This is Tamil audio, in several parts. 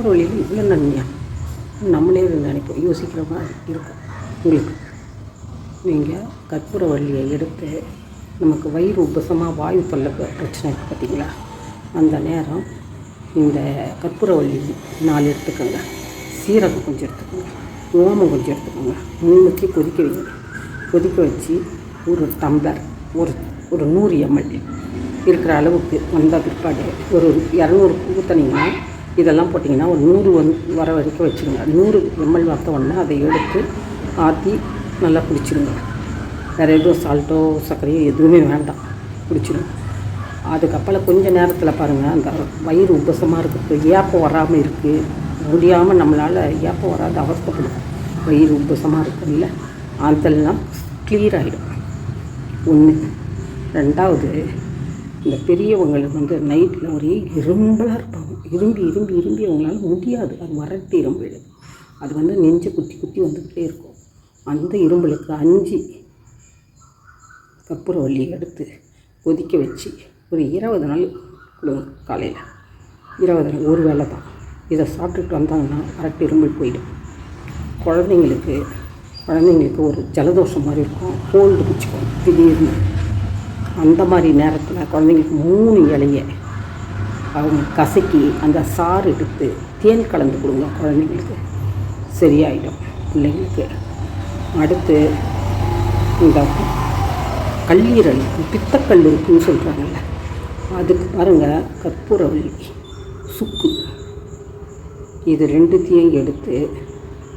கற்பூரவள்ளியில் இவ்வளோ நன்மையா நம்மளே இதை நினைப்போம். யோசிக்கிறவங்க இருக்கும். உங்களுக்கு. நீங்கள் கற்பூர வள்ளியை எடுத்து நமக்கு வயிறு உபசமாக வாயு தொல்லை பிரச்சனை இருக்குது பார்த்தீங்களா? அந்த நேரம் இந்த கற்பூரவள்ளி நாலு எடுத்துக்கோங்க. சீரகம் கொஞ்சம் எடுத்துக்கோங்க. ஓமம் கொஞ்சம் எடுத்துக்கோங்க. மூணுத்தி கொதிக்க வைங்க. கொதிக்க வச்சு ஒரு டம்ளர் ஒரு ஒரு நூறு எம்எல் இருக்கிற அளவுக்கு வந்த பிற்பாடு ஒரு இரநூறு ஊற்றினீங்கன்னா இதெல்லாம் போட்டிங்கன்னா ஒரு நூறு வந்து வர வரைக்கும் வச்சுருங்க. நூறு எம்எல் வந்த உடனே அதை எடுத்து ஆற்றி நல்லா குடிச்சிடுங்க வேறு எதுவும் சால்ட்டோ சர்க்கரையோ எதுவுமே வேண்டாம். குடிச்சிடும் அதுக்கப்புறம் கொஞ்ச நேரத்தில் பாருங்கள் அந்த வயிறு உபசமாக இருக்குது ஏப்பம் வராமல் இருக்குது முடியாமல் நம்மளால் ஏப்பம் வராத அவஸ்தைப்படும். வயிறு உபசமாக இருக்குல்ல அதெல்லாம் கிளியர் ஆகிடும் ஒன்று ரெண்டாவது இந்த பெரியவங்களுக்கு வந்து நைட்டில் ஒரே இரும்பலாக இருப்பாங்க. இரும்பி இரும்பி இரும்பி அவங்களால முடியாது. அது வறட்டு இரும்பல் அது வந்து நெஞ்சை குத்தி குத்தி வந்துக்கிட்டே இருக்கும். அந்த இரும்பலுக்கு அஞ்சு கற்பூரவள்ளி எடுத்து கொதிக்க வச்சு ஒரு இருபது நாள் கொடுங்க காலையில். இருபது நாள் ஒரு வேலை தான். இதை சாப்பிட்டுட்டு வந்தாங்கன்னா கரெக்ட் இரும்பல் போயிடும். குழந்தைங்களுக்கு குழந்தைங்களுக்கு ஒரு ஜலதோஷம் மாதிரி இருக்கும். கோல்டு பிடிச்சிக்கும். திடீர்னு. அந்த மாதிரி நேரத்தில் குழந்தைங்களுக்கு மூணு இலையை அவங்க கசக்கி அந்த சாறு எடுத்து தேன் கலந்து கொடுங்க குழந்தைங்களுக்கு. சரியாயிடும் பிள்ளைங்களுக்கு. அடுத்து இந்த கல்லீரல் பித்தக்கல் இருக்குன்னு சொல்கிறாங்கல்ல அதுக்கு பாருங்கள் கற்பூரவள்ளி சுக்கு. இது ரெண்டுத்தையும் எடுத்து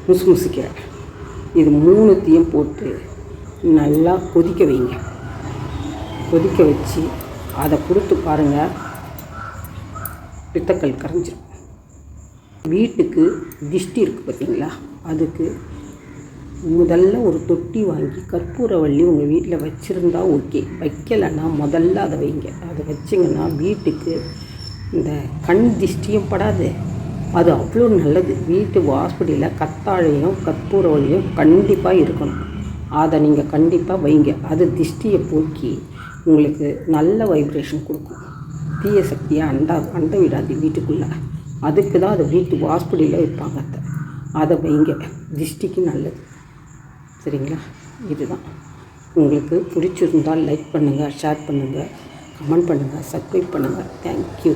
முசு முசிக்கிறேன் இது மூணுத்தையும் போட்டு நல்லா கொதிக்க வைங்க. கொதிக்க வச்சு அதை கொடுத்து பாருங்கள் பித்தக்கல் கரைஞ்சிரும். வீட்டுக்கு திஷ்டி இருக்குது பார்த்தீங்களா? அதுக்கு முதல்ல ஒரு தொட்டி வாங்கி கற்பூரவள்ளி உங்கள் வீட்டில் வச்சுருந்தா ஓகே. வைக்கலைன்னா முதல்ல அதை வைங்க. அதை வச்சிங்கன்னா வீட்டுக்கு இந்த கண் திஷ்டியும் படாது. அது அவ்வளோ நல்லது. வீட்டு ஹாஸ்பிட்டலில் கத்தாழையும் கற்பூரவள்ளியும் கண்டிப்பாக இருக்கணும். அதை நீங்கள் கண்டிப்பாக வைங்க. அது திஷ்டியை போக்கி உங்களுக்கு நல்ல வைப்ரேஷன் கொடுக்கும். தீய சக்தியை அண்டா அண்ட விடாது வீட்டுக்குள்ளே. அதுக்கு தான் அதை வீட்டு வாஸ்படியில் வைப்பாங்க அதை அதை வைங்க. திஷ்டிக்கு நல்லது. சரிங்களா? இதுதான். உங்களுக்கு பிடிச்சிருந்தால் லைக் பண்ணுங்கள் ஷேர் பண்ணுங்கள் கமெண்ட் பண்ணுங்கள் சப்ஸ்கிரைப் பண்ணுங்கள் தேங்க்யூ